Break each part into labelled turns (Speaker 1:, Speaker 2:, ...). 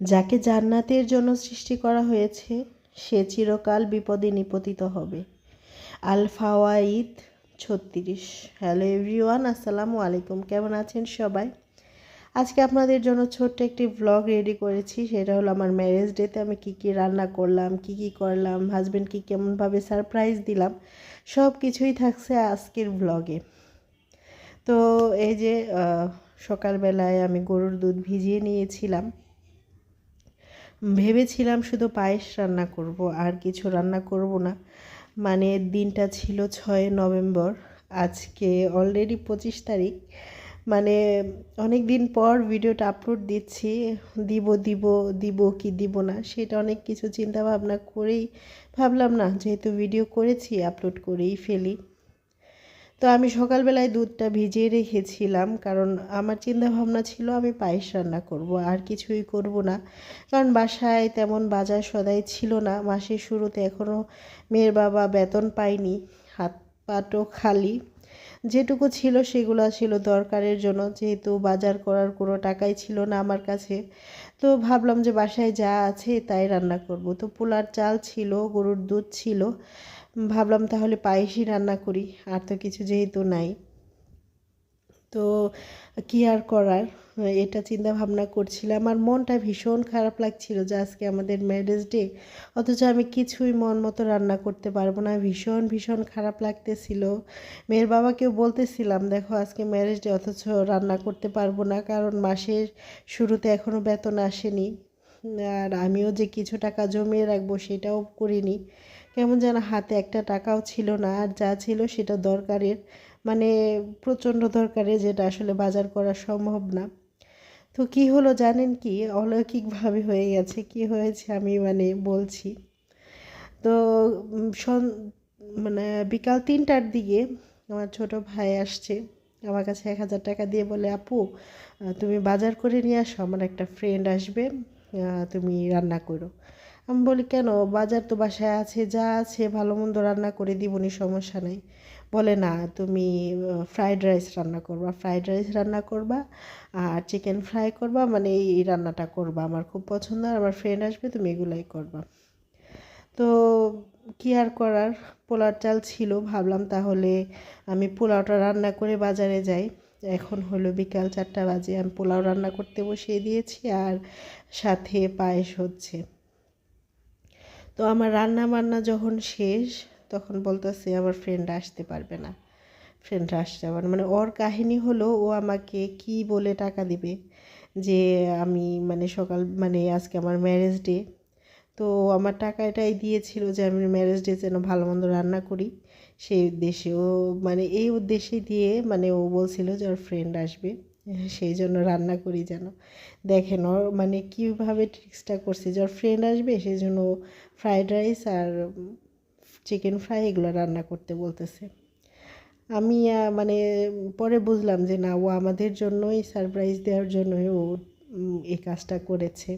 Speaker 1: যাকে জান্নাতের জন্য সৃষ্টি করা হয়েছে, সে চিরকাল বিপদে নিপতিত হবে। আল ফাওয়াইদ ছত্রিশ। হ্যালো এভরিওয়ান, আসসালামু আলাইকুম। কেমন আছেন সবাই? আজকে আপনাদের জন্য ছোট্ট একটি ভ্লগ রেডি করেছি। সেটা হলো আমার ম্যারেজ ডেতে আমি কি কি রান্না করলাম, কি কি করলাম হাজব্যান্ডকে কেমনভাবে সারপ্রাইজ দিলাম সব কিছুই থাকছে আজকের ভ্লগে তো এই যে সকালবেলায় আমি গরুর দুধ ভিজিয়ে নিয়েছিলাম। ভেবেছিলাম শুধু পায়েস রান্না করব, আর কিছু রান্না করব না। মানে দিনটা ছিল ছয় নভেম্বর, আজকে অলরেডি পঁচিশ তারিখ। মানে অনেক দিন পর ভিডিওটা আপলোড দিচ্ছি, দিব দিব দিব কি দিব না, সেটা অনেক কিছু চিন্তা ভাবনা করেই ভাবলাম না, যেহেতু ভিডিও করেছি আপলোড করেই ফেলি। তো আমি সকালবেলায় দুধটা ভিজিয়ে রেখেছিলাম, কারণ আমার চিন্তা ভাবনা ছিল আমি পায়েস রান্না করব, আর কিছুই করব না। কারণ বাসায় তেমন বাজার সদাই ছিল না, মাসের শুরুতে এখনও মেয়ের বাবা বেতন পায়নি, হাত পাটও খালি। যেটুকু ছিল সেগুলো ছিল দরকারের জন্য, যেহেতু বাজার করার কোনো টাকাই ছিল না আমার কাছে। তো ভাবলাম যে বাসায় যা আছে তাই রান্না করব। তো পোলার চাল ছিল, গরুর দুধ ছিল ভাবলাম তাহলে পায়েসই রান্না করি, আর তো কিছু যেহেতু নাই। তো কি আর করার? এটা চিন্তা ভাবনা করছিলাম, আর মনটা ভীষণ খারাপ লাগছিল যে আজকে আমাদের ম্যারেজ ডে অথচ আমি কিছুই মন মতো রান্না করতে পারব না, ভীষণ ভীষণ খারাপ লাগতেছিল। মেয়ের বাবাকেও বলতেছিলাম, দেখো, আজকে ম্যারেজ ডে অথচ রান্না করতে পারব না, কারণ মাসের শুরুতে এখনও বেতন আসেনি, আর আমিও যে কিছু টাকা জমিয়ে রাখব সেটাও করিনি। কেমন যেন হাতে একটা টাকাও ছিল না, আর যা ছিল সেটা দরকারের মানে প্রচণ্ড দরকারে যেটা আসলে বাজার করা সম্ভব না। তো কি হলো জানেন কি? অলৌকিকভাবে হয়ে গেছে। কি হয়েছে আমি মানে বলছি। তো মানে বিকাল তিনটার দিকে আমার ছোট ভাই আসছে। আমার কাছে এক হাজার টাকা দিয়ে বলে, আপু তুমি বাজার করে নিয়ে আসো। আমার একটা ফ্রেন্ড আসবে। তুমি রান্না করো। আমি বলি, কেন? বাজার তো বাসায় আছে, যা আছে ভালো মন্দ রান্না করে দিবনি সমস্যা নাই। বলে, না, তুমি ফ্রাইড রাইস রান্না করবা। ফ্রাইড রাইস রান্না করবা আর চিকেন ফ্রাই করবা মানে এই রান্নাটা করবা। আমার খুব পছন্দ, আর আমার ফ্রেন্ড আসবে, তুমি এগুলাই করবা। তো কি আর করার? পোলার চাল ছিল, ভাবলাম তাহলে আমি পোলাওটা রান্না করে বাজারে যাই। এখন হলো বিকাল চারটা বাজে, আমি পোলাও রান্না করতে বসিয়ে দিয়েছি, আর সাথে পায়েস হচ্ছে। তো আমার রান্না বান্না যখন শেষ, তখন বলতেছে, আমার ফ্রেন্ড আসতে পারবে না। ফ্রেন্ড আসতে পারবে মানে ওর কাহিনী হলো, ও আমাকে কি বলে টাকা দিবে যে আমি মানে সকাল মানে আজকে আমার ম্যারেজ ডে তো আমার টাকা এটাই দিয়েছিল যে আমি ম্যারেজ ডে যেন ভালো মন্দ রান্না করি। সেই উদ্দেশ্যে ও মানে এই উদ্দেশ্যে দিয়ে মানে ও বলছিল যে ওর ফ্রেন্ড আসবে। সেই জন্য রান্না করি যেন। দেখেন, ওর মানে কীভাবে ট্রিক্সটা করছে। যে ওর ফ্রেন্ড আসবে, সেই জন্য ফ্রাইড রাইস আর চিকেন ফ্রাই এগুলো রান্না করতে বলতেছে। আমি মানে পরে বুঝলাম যে না, ও আমাদের জন্যই সারপ্রাইজ দেওয়ার জন্যই ও এই কাজটা করেছে।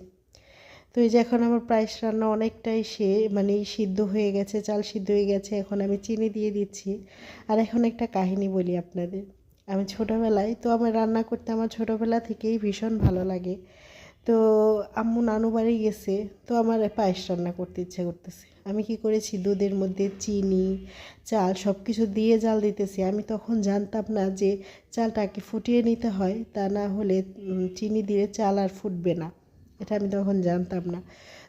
Speaker 1: তো এই যে এখন আমার প্রাইস রান্না অনেকটাই সে মানে সিদ্ধ হয়ে গেছে, চাল সিদ্ধ হয়ে গেছে, এখন আমি চিনি দিয়ে দিচ্ছি। আর এখন একটা কাহিনী বলি আপনাদের। আমি ছোটোবেলায়, তো আমার রান্না করতে আমার ছোটোবেলা থেকেই ভীষণ ভালো লাগে। তো আম্মু নানু বাড়ি গেছে, তো আমার পায়েস রান্না করতে ইচ্ছে করতেছে। আমি কি করেছি, দুধের মধ্যে চিনি, চাল সব কিছু দিয়ে জাল দিতেছি। আমি তখন জানতাম না যে চালটাকে ফুটিয়ে নিতে হয়, তা না হলে চিনি দিয়ে চাল আর ফুটবে না। এটা আমি তখন জানতাম না।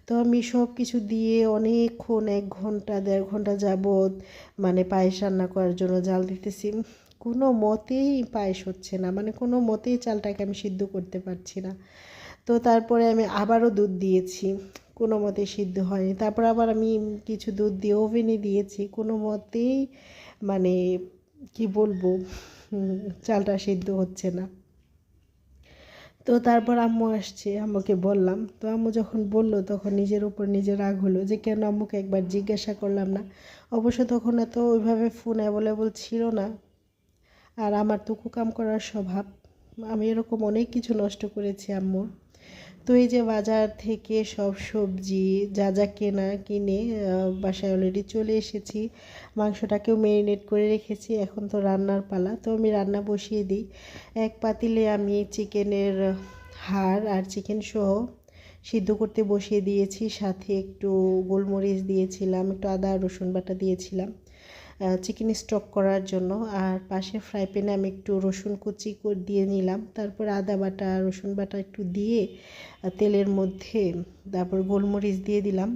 Speaker 1: তো আমি সব কিছু দিয়ে অনেকক্ষণ, এক ঘণ্টা, দেড় ঘণ্টা যাবৎ মানে পায়েস রান্না করার জন্য জাল দিতেছি। কোনো মতেই পায়েস হচ্ছে না। মানে কোনো মতেই চালটাকে আমি সিদ্ধ করতে পারছি না। তো তারপরে আমি আবারও দুধ দিয়েছি। কোনো মতেই সিদ্ধ হয়নি। তারপর আবার আমি কিছু দুধ দিয়ে ওভেনে দিয়েছি। কোনো মতেই মানে কি বলব চালটা সিদ্ধ হচ্ছে না। তো তারপর আম্মু আসছে, আম্মুকে বললাম। তো আম্মু যখন বলল, তখন নিজের উপর নিজের রাগ হলো যে, কেন আম্মুকে একবার জিজ্ঞাসা করলাম না? অবশ্য তখন এত ওইভাবে ফোন অ্যাভেলেবল ছিল না। আর আমার তো কুকাম করার স্বভাব। আমি এরকম অনেক কিছু নষ্ট করেছি আম্মুর তো এই যে বাজার থেকে সব সবজি, যা যা কেনা, কিনে বাসায় অলরেডি চলে এসেছি। মাংসটাকেও ম্যারিনেট করে রেখেছি, এখন তো রান্নার পালা। তো আমি রান্না বসিয়ে দিই। এক পাতিলে আমি চিকেনের হাড় আর চিকেন সহ সিদ্ধ করতে বসিয়ে দিয়েছি। সাথে একটু গোলমরিচ দিয়েছিলাম, একটু আদা, রসুন বাটা দিয়েছিলাম। চিকেন স্টক করার জন্য। আর পাশে ফ্রাই প্যানে আমি একটু রসুন কুচি দিয়ে নিলাম। তারপর আদা বাটা, রসুন বাটা একটু দিয়ে তেলের মধ্যে তারপর গোলমরিচ দিয়ে দিলাম।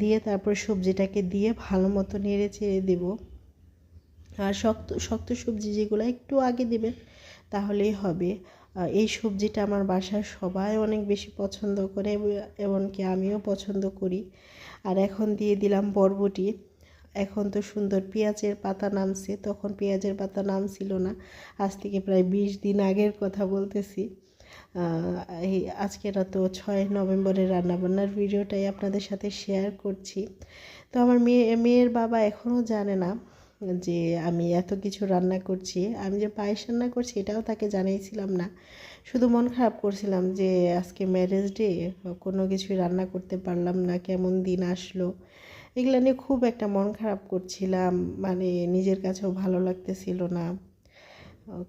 Speaker 1: দিয়ে তারপর সবজিটাকে দিয়ে ভালো মতো নেড়ে চেড়ে দেবো। আর শক্ত শক্ত সবজি যেগুলো একটু আগে দেবেন, তাহলেই হবে। এই সবজিটা আমার বাসার সবাই অনেক বেশি পছন্দ করে এমনকি আমিও পছন্দ করি। আর এখন দিয়ে দিলাম বরবটি। এখন তো সুন্দর পেঁয়াজের পাতা নামছে, তখন পেঁয়াজের পাতা নামছিল না। আজ থেকে প্রায় বিশ দিন আগের কথা বলতেছি। এই আজকের তো ছয় নভেম্বরের রান্নাবান্নার ভিডিওটাই আপনাদের সাথে শেয়ার করছি। তো আমার মেয়ে, মেয়ের বাবা এখনও জানে না যে আমি এত কিছু রান্না করছি। আমি যে পায়েস রান্না করছি এটাও তাকে জানিয়েছিলাম না। শুধু মন খারাপ করছিলাম যে আজকে ম্যারেজ ডে কোনো কিছুই রান্না করতে পারলাম না, কেমন দিন আসলো। এগুলো নিয়ে খুব একটা মন খারাপ করছিলাম। মানে নিজের কাছেও ভালো লাগতেছিল না।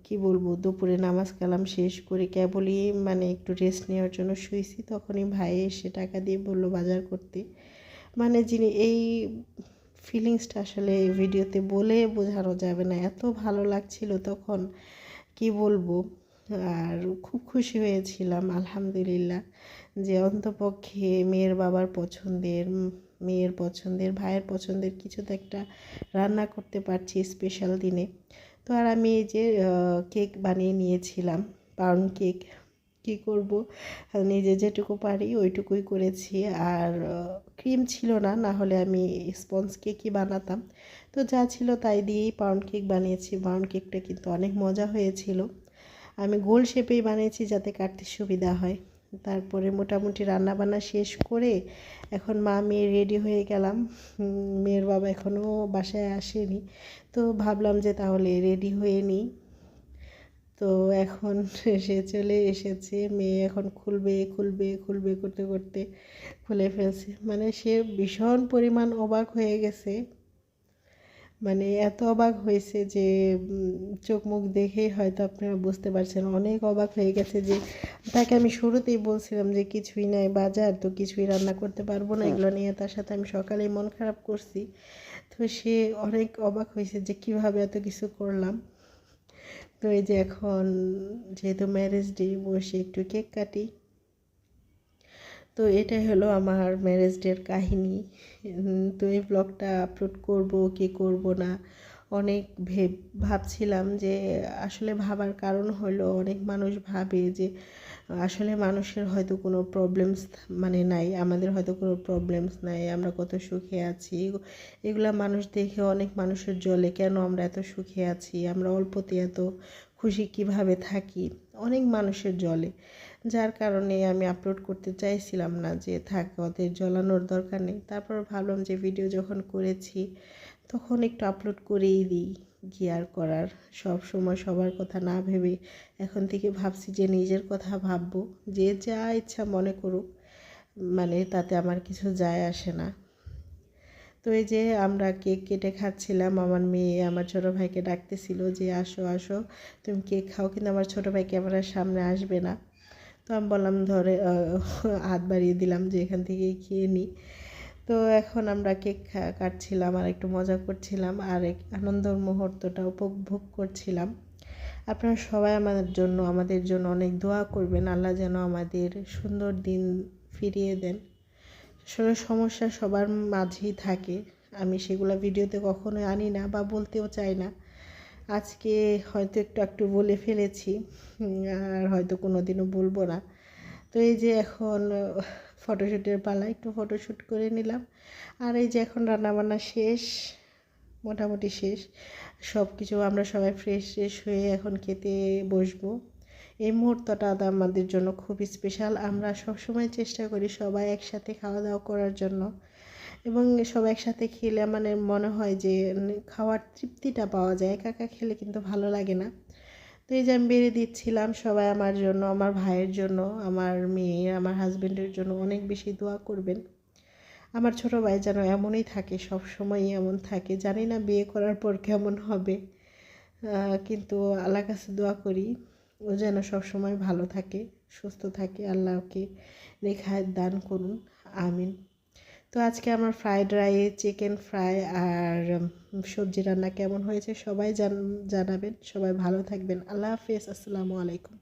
Speaker 1: কি বলব? দুপুরে নামাজ কালাম শেষ করে কেবলই মানে একটু রেস্ট নেওয়ার জন্য শুয়েছি তখনই ভাই এসে টাকা দিয়ে বলল বাজার করতে। মানে যিনি এই ফিলিংসটা আসলে ভিডিওতে বলে বোঝানো যাবে না। এত ভালো লাগছিল তখন, কি বলব? আর খুব খুশি হয়েছিলাম, আলহামদুলিল্লাহ। যে অন্তপক্ষে মেয়ের বাবার পছন্দের মেয়ের পছন্দের, ভাইয়ের পছন্দের কিছু তো একটা রান্না করতে পারছি স্পেশাল দিনে। তো আর আমি এই যে কেক বানিয়ে নিয়েছিলাম পাউন্ড কেক কী করব? নিজে যেটুকু পারি ওইটুকুই করেছি। আর ক্রিম ছিল না না হলে আমি স্পঞ্জ কেকই বানাতাম। তো যা ছিল তাই দিয়েই পাউন্ড কেক বানিয়েছি। পাউন্ড কেকটা কিন্তু অনেক মজা হয়েছিল। আমি গোল শেপেই বানিয়েছি যাতে কাটতে সুবিধা হয়। তারপরে মোটামুটি রান্না বান্না শেষ করে এখন মা মেয়ে রেডি হয়ে গেলাম। মেয়ের বাবা এখনও বাসায় আসেনি। তো ভাবলাম যে তাহলে রেডি হয়ে নিই। তো এখন সে চলে এসেছে। মেয়ে এখন খুলবে খুলবে খুলবে করতে করতে খুলে ফেলছে। মানে সে ভীষণ পরিমাণ অবাক হয়ে গেছে। মানে এত অবাক হয়েছে যে চোখ মুখ দেখেই হয়তো আপনারা বুঝতে পারছেন। অনেক অবাক হয়ে গেছে যে তাকে আমি শুরুতেই বলছিলাম যে কিছুই নাই বাজার তো কিছুই রান্না করতে পারব না এগুলো নিয়ে তার সাথে আমি সকালেই মন খারাপ করছি। তো সে অনেক অবাক হয়েছে যে কীভাবে এত কিছু করলাম। তো এই যে এখন যেহেতু ম্যারেজ ডে বসে একটু কেক কাটি। তো এটাই হলো আমার ম্যারেজ ডের কাহিনী। তো এই ব্লগটা আপলোড করব কি করব না? অনেক ভেব, ভাবছিলাম যে আসলে ভাবার কারণ হলো অনেক মানুষ ভাবে যে আসলে মানুষের হয়তো কোনো প্রবলেমস মানে নাই, আমাদের হয়তো কোনো প্রবলেমস নাই, আমরা কত সুখে আছি। এগুলা মানুষ দেখে অনেক মানুষের জলে কেন আমরা এত সুখে আছি? আমরা অল্পতে এত খুশি কীভাবে থাকি? অনেক মানুষের জলে যার কারণে আমি আপলোড করতে চাইছিলাম না যে থাক, ওদের জ্বলানোর দরকার নেই। তারপর ভাবলাম যে ভিডিও যখন করেছি, তখন একটু আপলোড করেই দিই। গিয়ার করার? সব সময় সবার কথা না ভেবে এখন থেকে ভাবছি যে নিজের কথা ভাববো। যে যা ইচ্ছা মনে করুক মানে তাতে আমার কিছু যায় আসে না। তো এই যে আমরা কেক কেটে খাচ্ছিলাম, আমার মেয়ে আমার ছোটো ভাইকে ডাকতেছিল যে, আসো আসো, তুমি কেক খাও, কিন্তু আমার ছোটো ভাই ক্যামেরার সামনে আসবে না। তো আমি বললাম, ধরে হাত বাড়িয়ে দিলাম যে এখান থেকে খেয়ে নিই তো এখন আমরা কেক কাটছিলাম আর একটু মজা করছিলাম আর এক আনন্দর মুহূর্তটা উপভোগ করছিলাম। আপনারা সবাই আমাদের জন্য আমাদের জন্য অনেক দোয়া করবেন। আল্লাহ যেন আমাদের সুন্দর দিন ফিরিয়ে দেন। আসলে সমস্যা সবার মাঝেই থাকে। আমি সেগুলো ভিডিওতে কখনোই আনি না বা বলতেও চাই না। আজকে হয়তো একটু একটু বলে ফেলেছি আর হয়তো কোনো দিনও বলব না। তো এই যে এখন ফটোশ্যুটের পালা, একটু ফটোশ্যুট করে নিলাম। আর এই যে এখন রান্নাবান্না শেষ, মোটামুটি শেষ সব কিছু আমরা সবাই ফ্রেশ ফ্রেশ হয়ে এখন খেতে বসবো। এই মুহূর্তটা আমাদের জন্য খুব স্পেশাল আমরা সবসময় চেষ্টা করি সবাই একসাথে খাওয়া দাওয়া করার জন্য। এবং সব একসাথে খেলে মানে মনে হয় যে খাওয়ার তৃপ্তিটা পাওয়া যায়। একা একা খেলে কিন্তু ভালো লাগে না। তো এই যে আমি বেড়ে দিচ্ছিলাম সবাই আমার জন্য, আমার ভাইয়ের জন্য, আমার মেয়ে, আমার হাজব্যান্ডের জন্য অনেক বেশি দোয়া করবেন। আমার ছোটো ভাই যেন এমনই থাকে সব সময়ই এমন থাকে। জানি না বিয়ে করার পর কেমন হবে। কিন্তু আল্লাহ কাছে দোয়া করি, ও যেন সবসময় ভালো থাকে, সুস্থ থাকে। আল্লাহকে রেখায় দান করুন। আমিন। তো আজকে আমার ফ্রাইড রাইস চিকেন ফ্রাই আর সবজি রান্না কেমন হয়েছে সবাই জান, জানাবেন। সবাই ভালো থাকবেন। আল্লাহ হাফেজ। আসসালামু আলাইকুম।